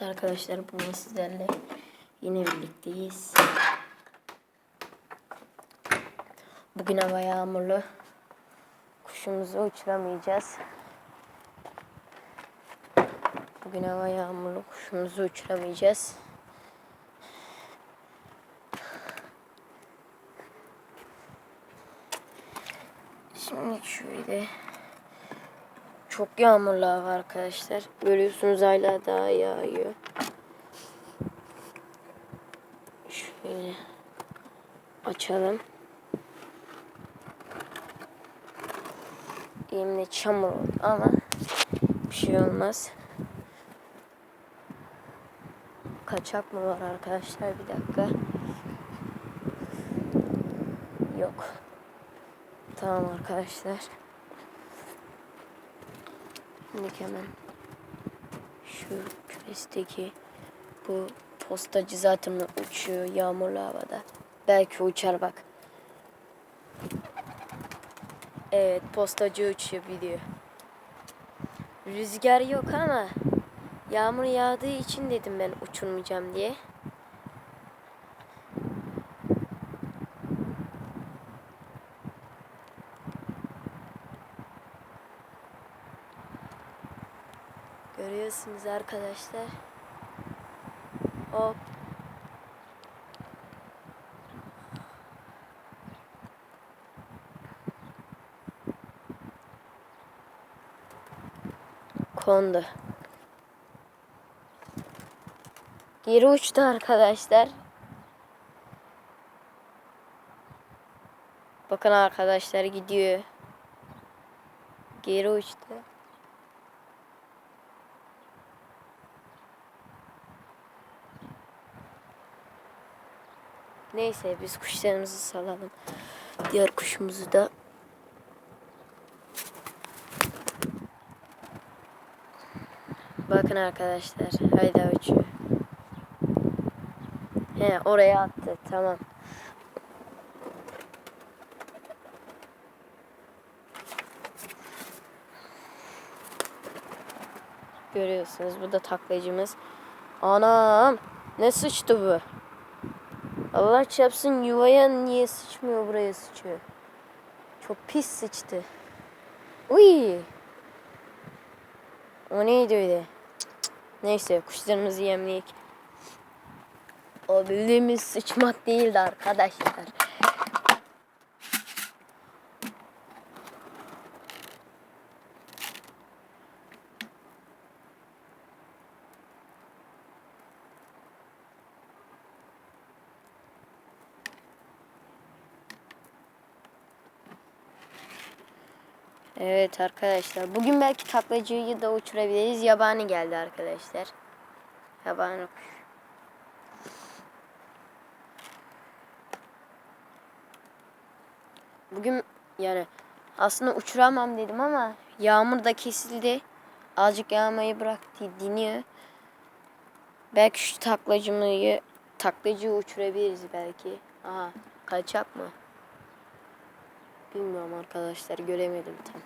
Evet arkadaşlar bugün sizlerle yine birlikteyiz. Bugün hava yağmurlu. Kuşumuzu uçuramayacağız. Bugün hava yağmurlu. Kuşumuzu uçuramayacağız. Şimdi şöyle çok yağmurlu hava arkadaşlar. Görüyorsunuz hala daha yağıyor. Şöyle açalım. Elimde çamur oldu ama bir şey olmaz. Kaçak mı var arkadaşlar? Bir dakika. Yok. Tamam arkadaşlar. Şimdi hemen şu kümesteki bu postacı zaten uçuyor yağmurlu havada. Belki uçar bak. Evet postacı uçuyor biliyor. Rüzgar yok ama yağmur yağdığı için dedim ben uçurmayacağım diye. Görüyorsunuz arkadaşlar. Hop. Kondu. Geri uçtu arkadaşlar. Bakın arkadaşlar gidiyor. Geri uçtu. Neyse biz kuşlarımızı salalım. Diğer kuşumuzu da Bakın arkadaşlar. Hayda uçuyor. He oraya attı. Tamam. Görüyorsunuz bu da taklayıcımız. Anam ne sıçtı bu? Allah çarpsın yuvaya niye sıçmıyor buraya sıçıyor. Çok pis sıçtı. Uy. O neydi öyle? Neyse kuşlarımızı yemleyek. O bildiğimiz sıçmak değildi arkadaşlar. Evet arkadaşlar. Bugün belki taklacıyı da uçurabiliriz. Yabani geldi arkadaşlar. Yabani. Bugün yani aslında uçuramam dedim ama yağmur da kesildi. Azıcık yağmayı bıraktı diniyor. Belki şu taklacımıyı taklacıyı uçurabiliriz belki. Aha kaçak mı? Bilmiyorum arkadaşlar göremedim tam.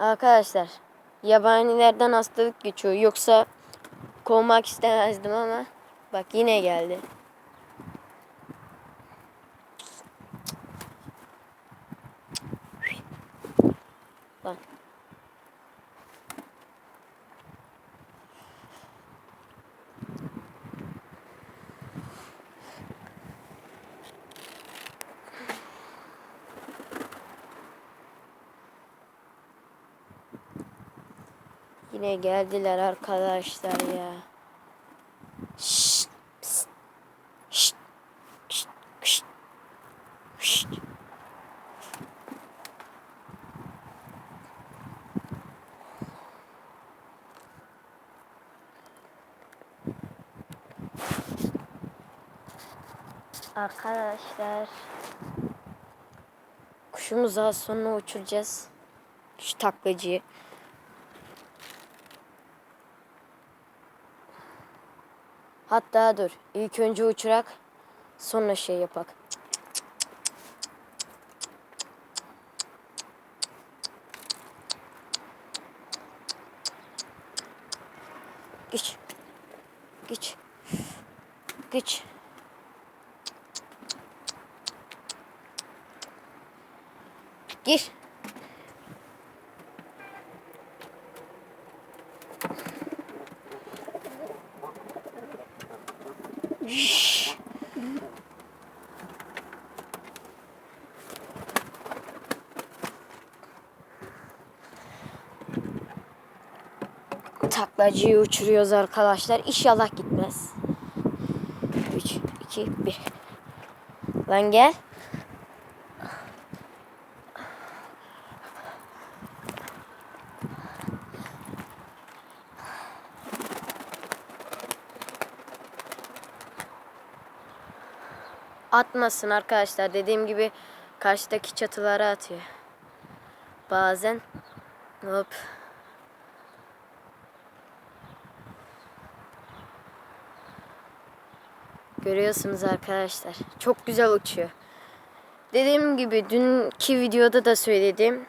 Arkadaşlar yabanilerden hastalık geçiyor. Yoksa kovmak istemezdim ama bak yine geldi. Lan. Yine geldiler arkadaşlar ya. Şşt, pst, şşt, şşt, şşt, şşt. Arkadaşlar kuşumuzu az sonra uçuracağız. Şu taklacıyı. Hatta dur. İlk önce uçurak sonra şey yapak. Geç. Geç. Geç. Şşş. Taklacıyı uçuruyoruz arkadaşlar. İnşallah gitmez. 3, 2, 1. Lan gel. Atmasın arkadaşlar. Dediğim gibi karşıdaki çatılara atıyor. Bazen hop Görüyorsunuz arkadaşlar. Çok güzel uçuyor. Dediğim gibi dünkü videoda da söyledim.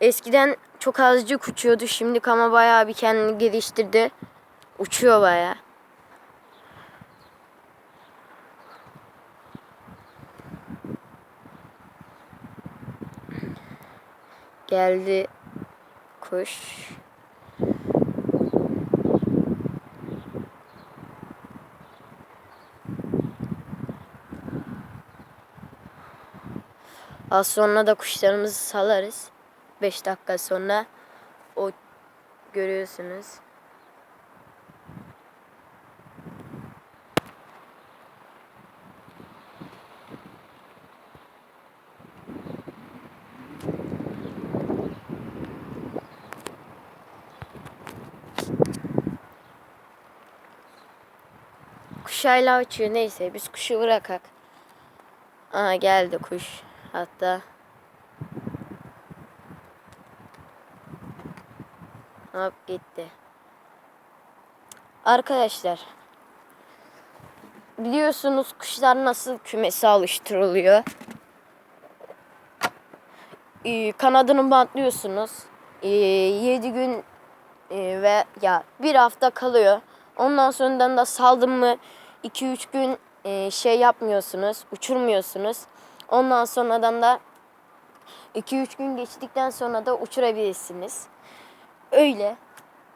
Eskiden çok azıcık uçuyordu. Şimdi ama bayağı bir kendini geliştirdi. Uçuyor bayağı. Geldi kuş. Az sonra da kuşlarımızı salarız. 5 dakika sonra o görüyorsunuz. Hala uçuyor. Neyse biz kuşu bırakak. Aa geldi kuş. Hatta Hop gitti. Arkadaşlar biliyorsunuz kuşlar nasıl kümese alıştırılıyor. Ee, kanadını bantlıyorsunuz. Ee, 7 gün e, ve ya bir hafta kalıyor. Ondan sonradan da saldım mı 2-3 gün e, şey yapmıyorsunuz, uçurmuyorsunuz. Ondan sonradan da 2-3 gün geçtikten sonra da uçurabilirsiniz. Öyle.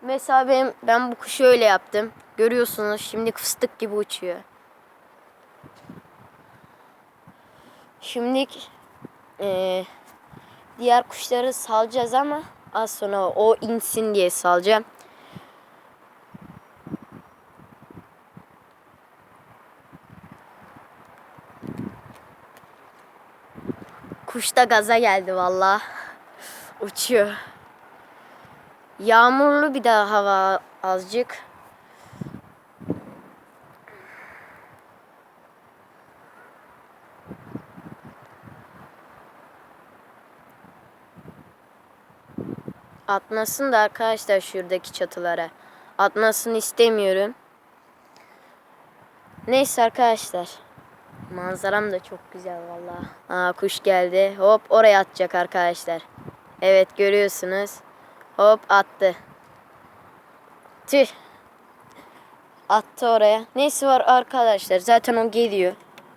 Mesela ben, ben bu kuşu öyle yaptım. Görüyorsunuz şimdi fıstık gibi uçuyor. Şimdi e, diğer kuşları salacağız ama az sonra o insin diye salacağım. Kuş da gaza geldi valla. Uçuyor. Yağmurlu bir daha hava azıcık. Atmasın da arkadaşlar şuradaki çatılara. Atmasını istemiyorum. Neyse arkadaşlar. Manzaram da çok güzel valla. Aa kuş geldi. Hop oraya atacak arkadaşlar. Evet görüyorsunuz. Hop attı. Tüh. Attı oraya. Neyse var arkadaşlar. Zaten o geliyor.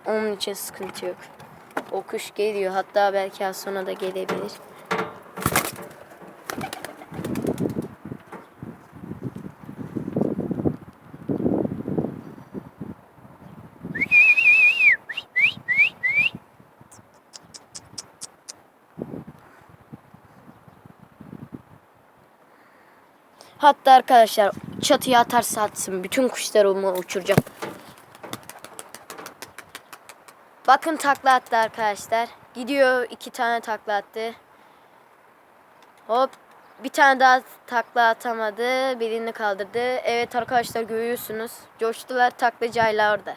Onun için sıkıntı yok. O kuş geliyor. Hatta belki az sonra da gelebilir. Hatta arkadaşlar çatıya atarsa atsın. Bütün kuşlarımı uçuracağım. Bakın takla attı arkadaşlar. Gidiyor iki tane takla attı. Hop bir tane daha takla atamadı. Birini kaldırdı. Evet arkadaşlar görüyorsunuz. Coştular taklacı hala orada.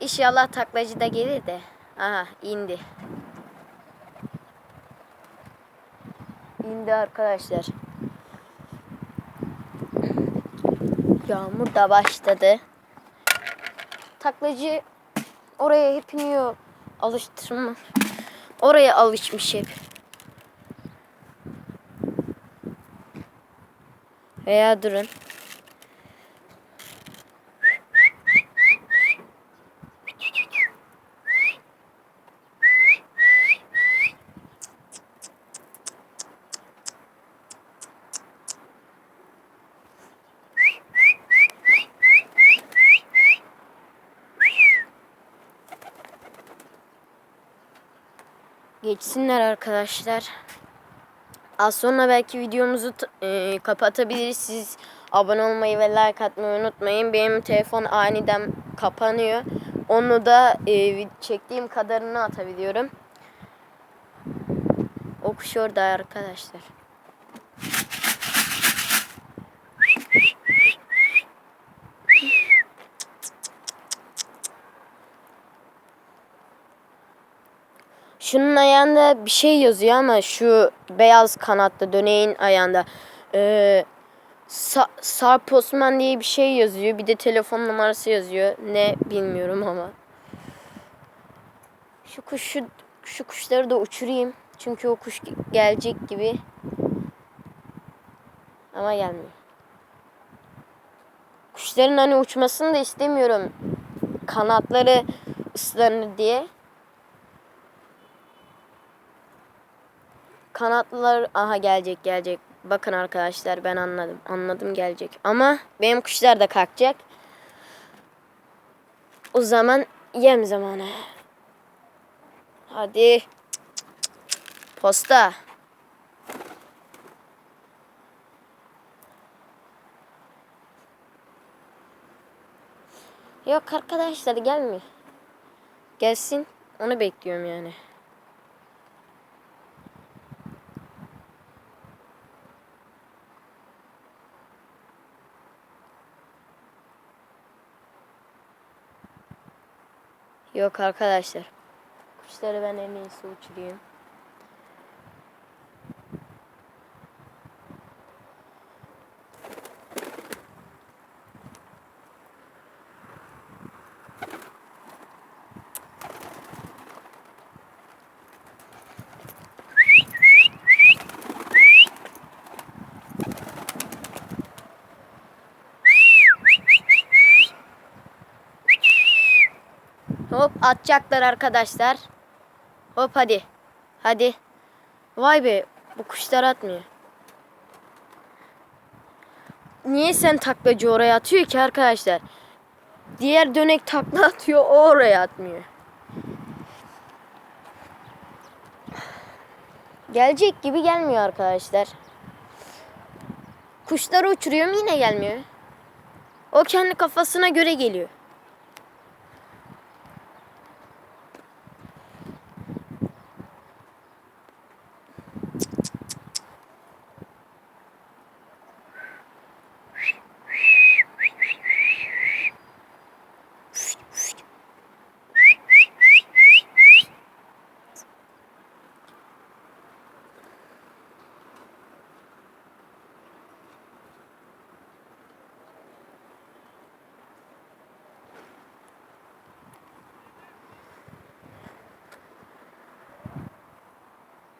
İnşallah taklacı da gelir de. Aha indi. İndi arkadaşlar. Yağmur da başladı. Taklacı oraya hep iniyor. Alıştırma. Oraya alışmış hep. Veya durun. Geçsinler arkadaşlar. Az sonra belki videomuzu e, kapatabiliriz. Siz abone olmayı ve like atmayı unutmayın. Benim telefon aniden kapanıyor. Onu da e, çektiğim kadarını atabiliyorum. O kuş orada arkadaşlar. Şunun ayağında bir şey yazıyor ama şu beyaz kanatlı döneğin ayağında. Ee, Sa- Sarp Osman diye bir şey yazıyor. Bir de telefon numarası yazıyor. Ne bilmiyorum ama. Şu kuşu şu kuşları da uçurayım. Çünkü o kuş ge- gelecek gibi. Ama gelmiyor. Kuşların hani uçmasını da istemiyorum. Kanatları ıslanır diye. Kanatlılar aha gelecek gelecek. Bakın arkadaşlar ben anladım. Anladım gelecek. Ama benim kuşlar da kalkacak. O zaman yem zamanı. Hadi. Posta. Yok arkadaşlar gelmiyor. Gelsin. Onu bekliyorum yani. Yok arkadaşlar. Kuşları ben en iyisi uçurayım. Hop atacaklar arkadaşlar. Hop hadi. Hadi. Vay be bu kuşlar atmıyor. Niye sen taklacı oraya atıyor ki arkadaşlar? Diğer dönek takla atıyor o oraya atmıyor. Gelecek gibi gelmiyor arkadaşlar. Kuşları uçuruyorum yine gelmiyor. O kendi kafasına göre geliyor.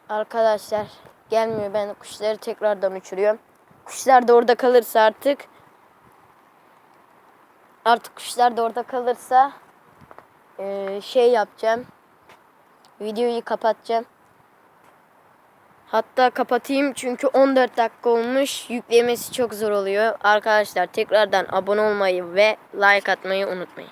Arkadaşlar gelmiyor. Ben kuşları tekrardan uçuruyorum. Kuşlar da orada kalırsa artık artık kuşlar da orada kalırsa eee, şey yapacağım. Videoyu kapatacağım. Hatta kapatayım çünkü 14 dakika olmuş. Yüklemesi çok zor oluyor. Arkadaşlar tekrardan abone olmayı ve like atmayı unutmayın.